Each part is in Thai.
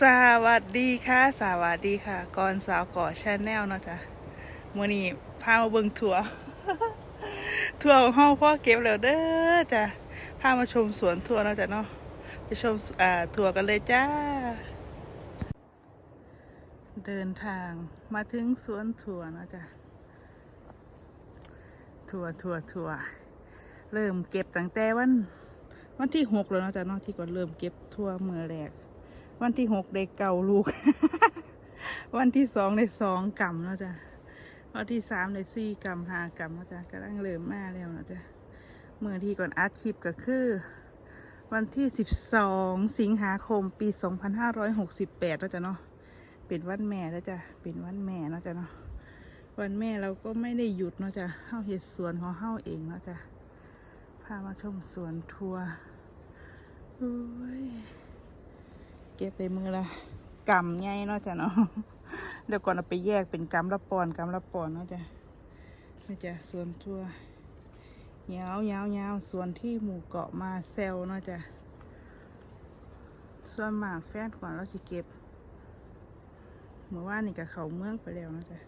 สวัสดีค่ะ สวัสดีค่ะกอนสาวก่อชาแนลเนาะจ้ะมื่อนี้พามาเบิ่งทัวร์ทัวร์ของห้องพ่อเก็บแล้วเด้อจ้ะพามาชมสวนทัวร์เนาะจ้ะเนาะไปชมอ่าทัวร์กันเลยจ้า เดินทางมาถึงสวนทัวร์เนาะจ้ะทัวร์ทัวร์ทัวร์เริ่มเก็บตั้งแต่วันวันที่หกแล้วเนาะจ้ะเนาะที่ก่อนเริ่มเก็บทัวร์เมื่อแรก วันที่หกได้เก่าลูก วันที่สองได้สองกำแล้วจ้ะวันที่สามได้สี่กำห้ากำแล้วจ้ะกำลังเริ่มมาแล้วนะจ้ะเมื่อที่ก่อนอัดคลิปก็คือ วันที่สิบสองสิงหาคมปีสองพันห้าร้อยหกสิบแปดแล้วจ้ะเนาะเป็นวันแม่แล้วจ้ะเป็นวันแม่แล้วจ้ะเนาะวันแม่เราก็ไม่ได้หยุดเนาะจ้ะเฮาเฮ็ดสวนของเฮาเองเนาะจ้ะพามาชมสวนทัวร์โอ้ย เก็บในมือละกำใหญ่เนาะจ้ะเนาะเดี๋ยวก่อนเอาไปแยกเป็นกำละปอนกำละปอนเนาะจ้ะนี่จ้ะส่วนทั่วยาวยาวยาวส่วนที่หมู่เกาะมาเซลเนาะจ้ะส่วนมากแฟนก่อนเราจะเก็บเมื่อวานนี่กับเขาเมืองไปแล้วนาะจ้ะ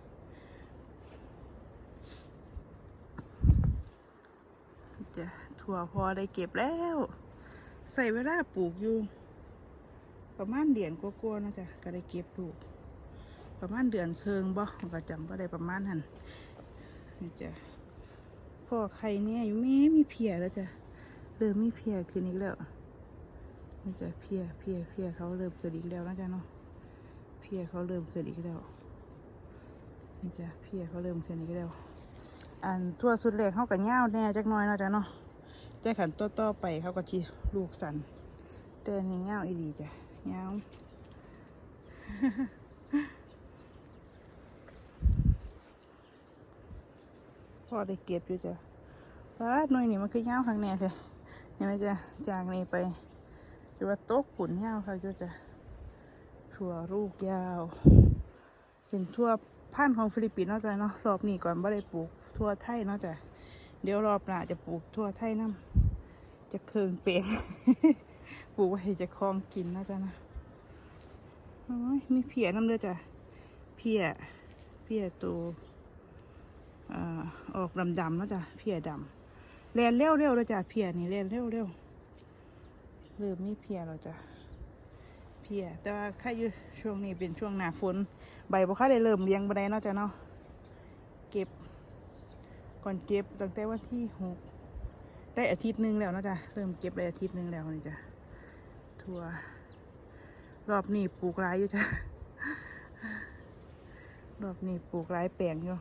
จะถั่วพอได้เก็บแล้ว ใส่เวลาปลูกอยู่ ประมาณเดือนกว่าๆนาะจ้ะก็ได้เก็บลูกประมาณเดือนเคืองบ่ก็จำก็ได้ประมาณหันนี่จ้ะพ่อไข่เนี่ยอยู่แม่มีเพียแล้วจ้ะเริ่มมีเพียขึ้นอีกแล้วนี่จ้ะเพียเพียเพียเขาเริ่มเกิดอีกแล้วนะจ้ะเนาะเพียเขาเริ่มเกิดอีกแล้วนี่จ้ะเพียเขาเริ่มเกิดอีกแล้ว อันทั่วสุดแรกเขากับเงาแน่จักน้อยนาะจ้ะเนาะแต่ขันต่อๆไปเขาก็จีลูกสันแต่อันนี่เงาอีดีจ้ะ เงาพอได้เก็บอยู่จ้ะว้าหน่วยนี่มันคือเงาข้างแน่เลยยังไงจ้ะจากนี้ไปจะว่าโต๊ะขุนเงาค่ะจ้ะจ้ะถั่วลูกยาว เป็นทั่วพันธุ์ของฟิลิปปินส์เนาะจ้ะเนาะรอบนี้ก่อนไม่ได้ปลูกทั่วไทยเนาะจ้ะเดี๋ยวรอบหน้าจะปลูกทั่วไทยน้ำจะเคืองเปลง ปลูกไว้ให้เจะคลองกินนะจ้ะนะโอ้ยมีเพียน้ำเด้อดจ้ะเพียเพียตัวออกดำดำๆแล้วจ้ะเพียดำแลนเร็วเร็วๆแล้วจ้ะเพียนี่แลนเร็วเร็วๆเริ่มมีเพียแล้วจ้ะเพียแต่ว่าค่าอยู่ช่วงนี้เป็นช่วงหนาฝนใบบ่ค่าได้เริ่มเลี้ยงบันไดเนาะจ้ะเนาะเก็บ ก่อนเก็บตั้งแต่วันที่หกได้อาทิตย์หนึ่งแล้วนะจ้ะเริ่มเก็บได้อาทิตย์หนึ่งแล้วนี่จ้ะั่ว รอบนี้ปลูกหลายอยู่จ้ะรอบนี้ปลูกหลายแปลงอยู่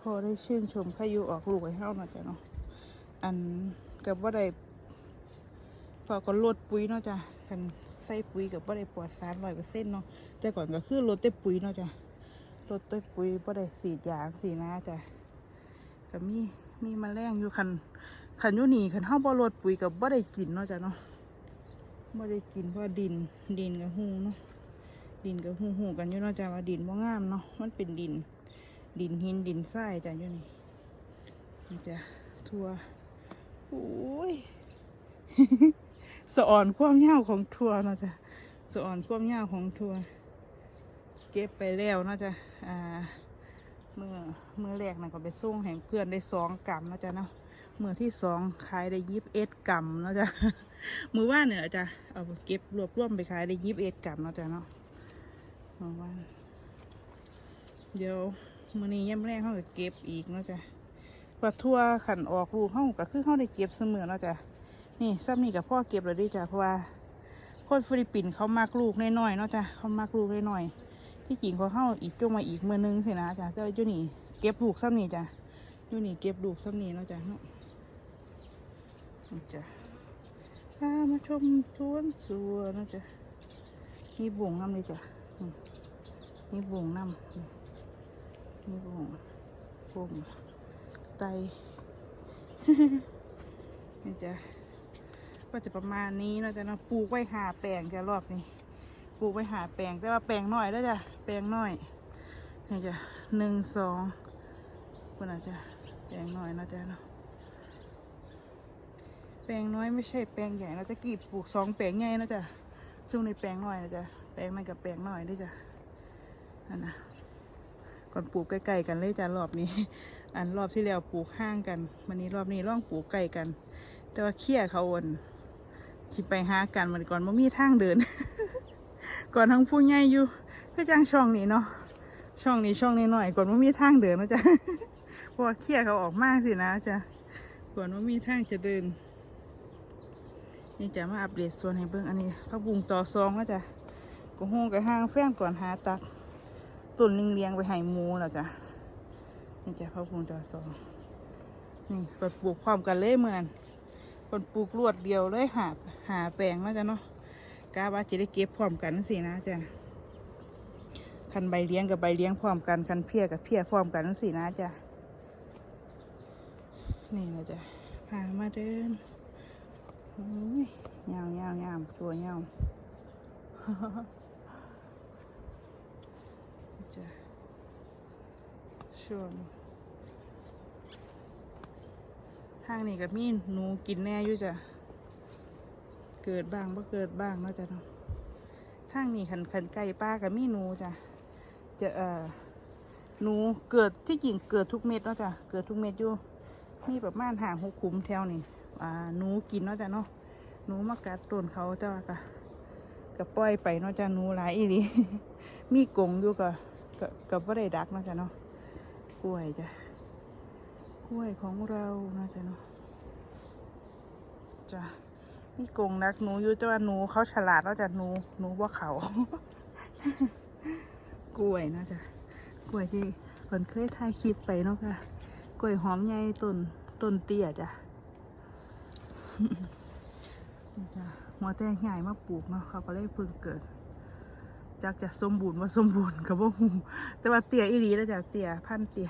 พอได้ชื่นชมพายุออกลูกไว้เฮามาจ้ะเนาะ อันกับว่าได้พอก็ลดปุ๋ยเนาะจ้ะคันใส่ปุ๋ยกับว่าได้ปลอดสารร้อยเปอร์เซ็นต์เนาะ แต่ก่อนก็คือลดแต่ปุ๋ยเนาะจ้ะลดแต่ปุ๋ยว่าได้สีดยางสีนะจ้ะก็มีมีมแมลงอยู่คัน ขันยุนี่ขันเฮาบ่ลดปุ๋ยกับบ่ได้กินเนาะจ้ะเนาะบ่ได้กินเพราะดินดินกับหูเนาะดินกับหูหูกันอยู่เนาะจ้ะว่าดินบ่งามเนาะมันเป็นดิน ดินหินดินทรายจ้ะอยู่นี่นี่จ้ะทั่วโอ้ยสะอ่อนความยาวของทั่วเนาะจ้ะสะอ่อนความยาวของทั่วเก็บไปแล้วเนาะจ้ะอ่าเมื่อเมื่อแรกนะก็ไปส่งแห่งเพื่อนได้สองกรัมเนาะจ้ะเนาะ มือที่สองขายได้ยิบเอ็ดกรัมเนาะจ๊ะมือว่านเนี่ยจ้ะเอาเก็บรวบรวมไปขายได้ยิบเอ็ดกรัมเนาะจ๊ะเนาะมือว่านเดี๋ยวมือนี้ย่ำแรกเขาก็เก็บอีกเนาะจ๊ะปลาทั่วขันออกลูกเขาก็คือเขาได้เก็บเสมอเนาะจ๊ะนี่ซ้ำนี่กับพ่อเก็บเลยดิจ้ะเพราะว่าคนฟิลิปปินส์เขามักลูกน้อยๆเนาะจ๊ะเขามักลูกน้อยๆที่จริงเขาเข้าอีกจงมาอีกมือนึงสินะจ๊ะแต่ว่าอยู่นี่เก็บลูกซ้ำนี่จ้ะอยู่นี่เก็บลูกซ้ำนี่เนาะจ๊ะ นาะจ้ะพามาชมสวนสวนนะจ๊ะมีบ่งน้ำเลยจ้ะมีบ่งน้ำมีบ่งบ่งไตนี่จ้ะก็จะประมาณนี้นาะจ๊ะเนาะปลูกไว้หาแปลงจ้ะรอบนี้ปลูกไว้หาแปลงแต่ว่าแปลงน้อยแล้วจ้ะแปลงน้อยนี่จ้ะหนึ่งสองคนอาจจะแปลงน้อยนาะจ๊ะเนาะ แปลงน้อยไม่ใช่แปลงใหญ่เราจะกี่ปลูกสองแปลงใหญ่เนาะจ้ะซึ่งในแปลงน้อยนะจ้ะแปลงนั้นกับแปลงน้อยด้วยจ้ะนั่นนะก่อนปลูกใกล้ๆกันเลยจ้ะรอบนี้ อันรอบที่แล้วปลูกห้างกันวันนี้รอบนี้ร่องปลูกใกล้กัน แต่ว่าเคี่ยเขาอ่อนคิดไปหากันมันก่อนว่ามีทางเดิน ก่อนทั้งผู้ใหญ่อยู่ก็จังช่องนี้เนาะช่องนี้ช่องนี้หน่อยก่อนว่ามีทางเดินนะจ้ะเพราะว่าเคี่ยเขาออกมากสินะจ้ะก่อนว่ามีทางจะเดิน นี่จะมาอัปเดตส่วนให้เบิ่งอันนี้พระบุงต่อซองแล้วจ้ะก็ห้องกับห้างแฟนก่อนหาตักต้นลิงเลียงไปให้หมูแล้วจ้ะนี่จะพระบุงต่อซองนี่กดปลูกพร้อมกันเลยเหมือนกดปลูกรวดเดียวเลยหาหาแปลงแล้วจ้ะเนาะกาบาจะได้เก็บพร้อมกันสินะจ้ะคันใบเลี้ยงกับใบเลี้ยงพร้อมกันคันเพียกับเพียพร้อมกันสินะจ้ะนี่นะจ้ะพามาเดิน ยาวยาวยาวตัวยาวจะชวนทางนี้กับมีหนูกินแน่อยู่จ้ะ เกิดบ้างบ่เกิดบ้างเนาะจ้ะเนาะทางนี้ขันขันไก่ป้ากับมีหนูจ้ะ จะเอ่อหนูเกิดที่จริงเกิดทุกเม็ดเนาะจ้ะ เกิดทุกเม็ดอยู่ มีประมาณห่างหกขุมแถวนี่ อ่าหนูกินเนาะจ้ะเนาะหนูมากัดต้นเขาจ้ากะกะปล่อยไปเนาะจ้ะหนูหลายอีหลีมีกงอยู่กะกะกับว่าได้ดักเนาะจ้ะเนาะกล้วยจ้ะกล้วยของเราเนาะจ้ะเนาะจ้ะมีกงดักหนูอยู่แต่ว่าหนูเขาฉลาดเนาะจ้ะหนูหนูว่าเขา กล้วยเนาะจ้ะกล้วยที่เพิ่นเคยถ่ายคลิปไปเนาะค่ะกล้วยหอมใหญ่ต้นต้นเตี้ยจ้ะ จ้ะหัวแตงใหญ่มาปลูกเนาะเขาก็เลยเพิ่งเกิดจากจะสมบูรณ์ว่าสมบูรณ์กับว่าหูแต่ว่าเตี้ยอีหลีแล้วจ้ะเตี้ยพันเตี้ย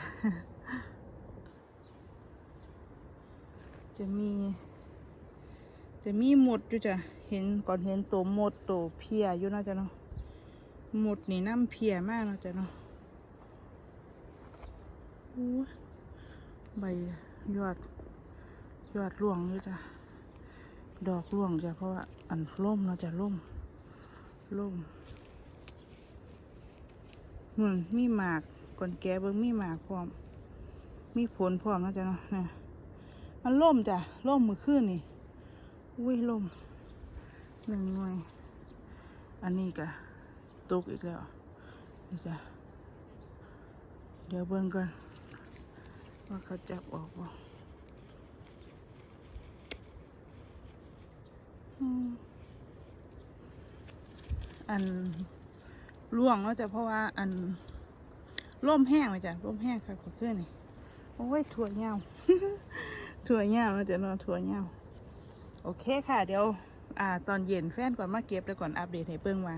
จะมี จะมีหมดอยู่จ้ะเห็นก่อนเห็นตัวหมดตัวเพียอยู่เนาะจ้ะเนาะหมดนี่น้ำเพียมากเนาะจ้ะเนาะใบยอดยอดร่วงอยู่จ้ะ ดอกร่วงจ้ะเพราะว่าอันร่มเนาะจะร่มร่มหืมมีหมากก่อนแกเบิ่งมีหมากพร้อม มีผลพร้อมนะจ้ะเนาะเนี่ยมันร่มจ้ะร่มมือขึ้นนี่อุ้ยร่มหนึ่งหน่วย อันนี้กะตกอีกแล้วนี่จ้ะเดี๋ยวเบิ่งก่อนว่าเขาจับออกบ่ อันล่วงแล้วจ้ะเพราะว่าอันร่มแห้งเลยจ้ะร่มแห้งค่ะขอขึ้นนี่โอ้ยถั่วเน่าถั่วเน่าแล้วจ้ะเนอนถั่วเน่าโอเคค่ะ เดี๋ยวอ่าตอนเย็นแฟนก่อนมาเก็บแล้วก่อนอัปเดตให้เบิ่งว่า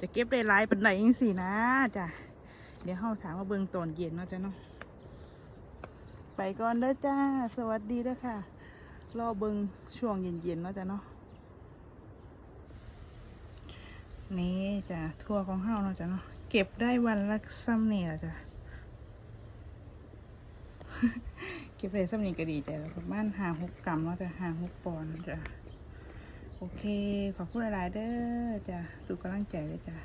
จะเก็บได้หลายเป็นไหนยังสินะจ้ะเดี๋ยวเฮาถามว่าเบิ่งตอนเย็นเนาะจ้ะเนาะไปก่อนเด้อจ้า สวัสดีเด้อค่ะ รอเบิงช่วงเย็นๆเนาะจ้ะเนาะ นี่จ้ะทั่วของเฮาเนาะจ้ะเนาะเก็บได้วันละซ้ำนี่ละจ้ะเก็บได้ซ้ำนี่ก็ดีแล้วประมาณห่างหกกรัมเนาะจ้ะห่างหกปอนด์จ้ะโอเค ขอบคุณหลายๆเด้อจ้ะดูกำลังใจเลยจ้ะ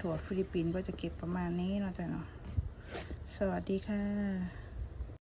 ถั่วฟิลิปปินส์ก็จะเก็บประมาณนี้เนาะจ้ะเนาะสวัสดีค่ะ